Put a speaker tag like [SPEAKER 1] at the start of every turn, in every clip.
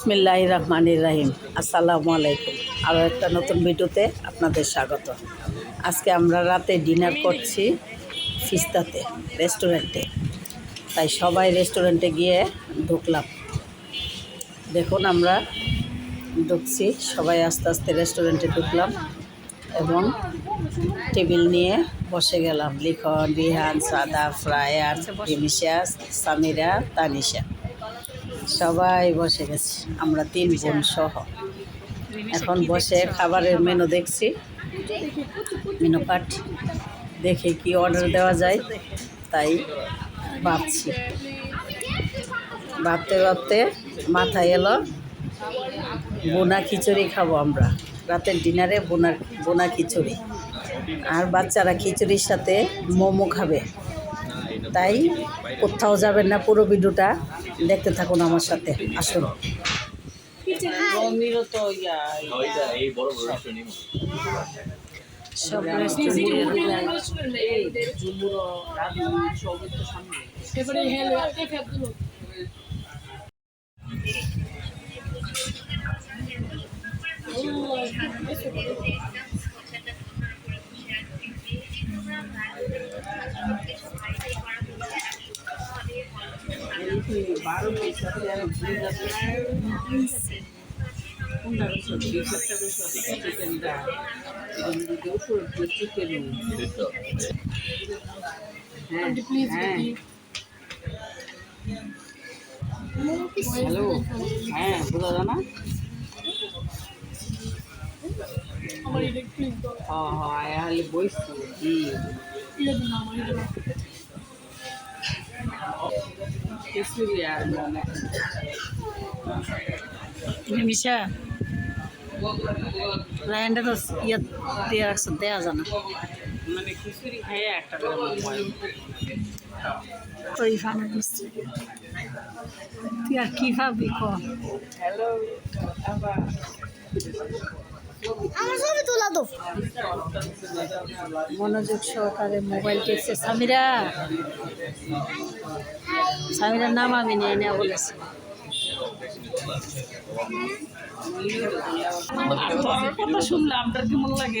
[SPEAKER 1] বিসমিল্লাহ রহমানির রাহিম। আসসালামু আলাইকুম। আরও একটা নতুন ভিডিওতে আপনাদের স্বাগত। আজকে আমরা রাতে ডিনার করছি ফিস্তাতে, রেস্টুরেন্টে। তাই সবাই রেস্টুরেন্টে গিয়ে ঢুকলাম। দেখুন, আমরা ঢুকছি। সবাই আস্তে আস্তে রেস্টুরেন্টে ঢুকলাম এবং টেবিল নিয়ে বসে গেলাম। লিখন, রিহান, সাদা, ফ্রায়ার রিমিশা সামিরা, তানিশা। সবাই বসে গেছে। আমরা তিন বোন সহ। এখন বসে খাবারের মেনু দেখছি। মেনু কার্ড দেখে কি অর্ডার দেওয়া যায়, তাই ভাবছি। ভাবতে ভাবতে মাথায় এলো, বোনা খিচুড়ি খাব আমরা। রাতের ডিনারে বোনার বোনা খিচুড়ি। আর বাচ্চারা খিচুড়ির সাথে মোমো খাবে। তাই কোথাও যাবেন না পুরো ভিডিওটা। দেখতে থাকুন আমার সাথে আসুন সব হ্যালো হ্যাঁ বোঝা যায় না হ্যাঁ হ্যাঁ বইছি নিমিষা রায়নটা তো ইয়ে দিয়ে রাখছে দেওয়া যায় না মানে খিচুড়ি খাইয়ে একটা
[SPEAKER 2] তুই আর কি খাবি ক?
[SPEAKER 1] হ্যালো
[SPEAKER 2] আমার ছবি তোলা তো মনোযোগ সহকারে মোবাইল টেকছে সামিরা। সামিরার নাম আমি নিয়ে নেওয়া বলেছি
[SPEAKER 1] কথা শুনলে আপনার কেমন লাগে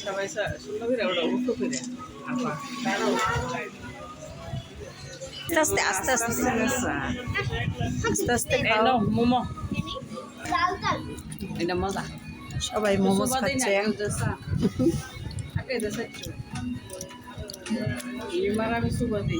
[SPEAKER 2] সবাই
[SPEAKER 1] স্যার শুনলো ওটা উঠো ফিরে
[SPEAKER 2] আস্তে আস্তে আস্তে আস্তে আস্তে
[SPEAKER 1] মোমো এটা মজা
[SPEAKER 2] সবাই মোমো খাচ্ছে
[SPEAKER 1] আমি সুবাদি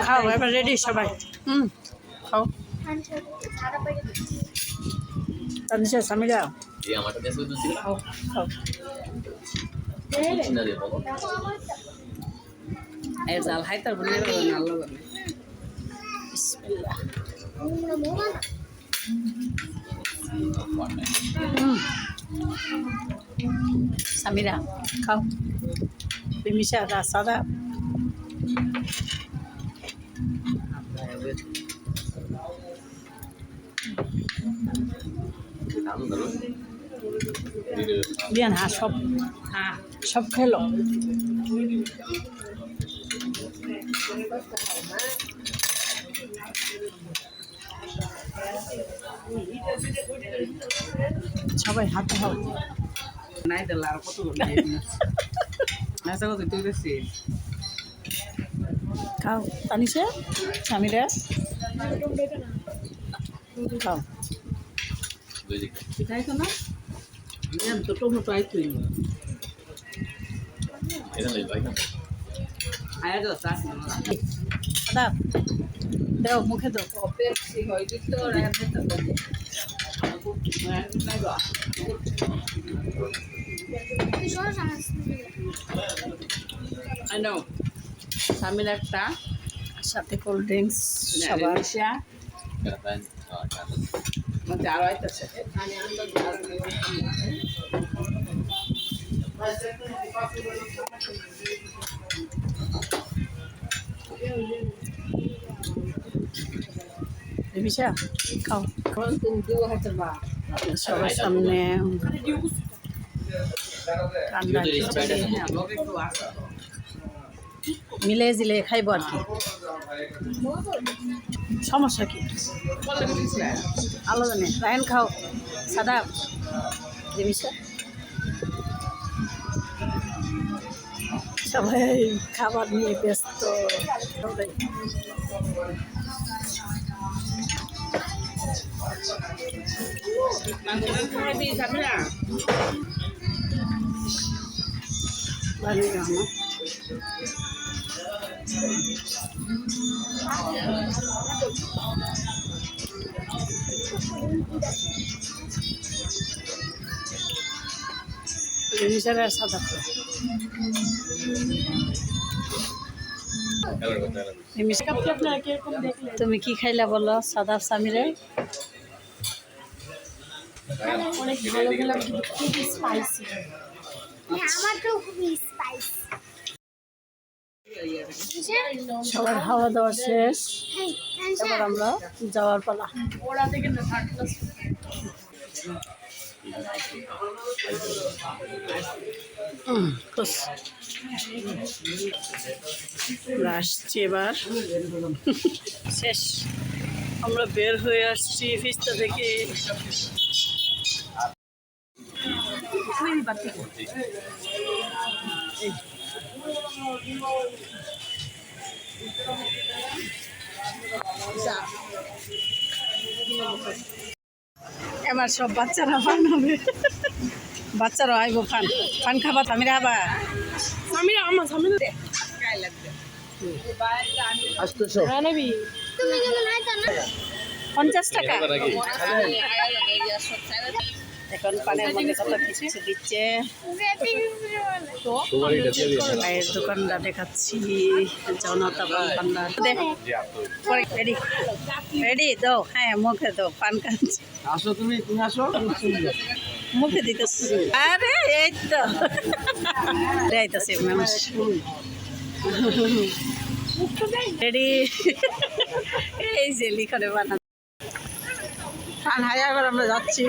[SPEAKER 2] খাও এবার রেডি সবাই হুম খাও তানিশা সামিরা
[SPEAKER 3] এই আমারটা দেশে তো ছিল
[SPEAKER 2] খাও খাও
[SPEAKER 3] চিনা দিয়ে বলো
[SPEAKER 1] এই জাল হাই তার বলে না আল্লাহ জানে
[SPEAKER 2] বিসমিল্লাহ
[SPEAKER 3] ফোন
[SPEAKER 2] হুম সামিরা খাও রিমিশা সাদা
[SPEAKER 3] নাম ধরো
[SPEAKER 2] বিয়ান হ্যাঁ সব
[SPEAKER 1] হ্যাঁ
[SPEAKER 2] সব খেলো সবাই হাতে হাও
[SPEAKER 1] নাই দিল আর কত আচ্ছা কত তুই দেখছি
[SPEAKER 2] খাও। তানিশা সামিরা খাও।
[SPEAKER 1] পিঠাই তো না? তো টমেটো
[SPEAKER 3] এটা নেই ভাই
[SPEAKER 2] দাদা দেও মুখে দাও।
[SPEAKER 1] স্বামীর একটা। সাথে কোল্ড ড্রিঙ্কস সবার।
[SPEAKER 3] Karapan. Oh, karapan.
[SPEAKER 1] মধ্যে বিশা খাও। সবার সামনে
[SPEAKER 3] rin
[SPEAKER 1] খিচুড়ি. হ্যাঁ। মিলে জিলে খাইব আর কি। সমস্যা কি? আলাদা নেই। রায়ন খাও। সাদা। সবাই খাবার নিয়ে ব্যস্ত। সবাই বানিয়ে আনো জিনিসের আর সাদা খাও। নিমিষ তুমি কি খাইলা বলো সাদা সামিরে
[SPEAKER 4] স্পাইস
[SPEAKER 1] সবার খাওয়া দাওয়া শেষ এবার আমরা যাওয়ার পালা উম, খুশ। আসছি এবার। শেষ। আমরা বের হয়ে আসছি ফিস্তা থেকে। এবার সব বাচ্চারা ফান হবে। বাচ্চারা আইব ফান ফান খাবা তামিরা আবা
[SPEAKER 4] তুমি আমা আইতা না।
[SPEAKER 1] পঞ্চাশ টাকা. এখন পানের মধ্যে কত কিছু দিচ্ছে. চায়ের দোকানটা দেখাচ্ছি। জনতা পান ভান্ডার রেডি। রেডি দাও হ্যাঁ মুখে দাও পান খাচ্ছি।
[SPEAKER 5] আসো তুমি তুমি আসো।
[SPEAKER 1] মুখে দিতেছি। আরে এই তো। যাইতেছে মানুষ। রেডি। এই যে লিখনে বানা খান করে আমরা যাচ্ছি।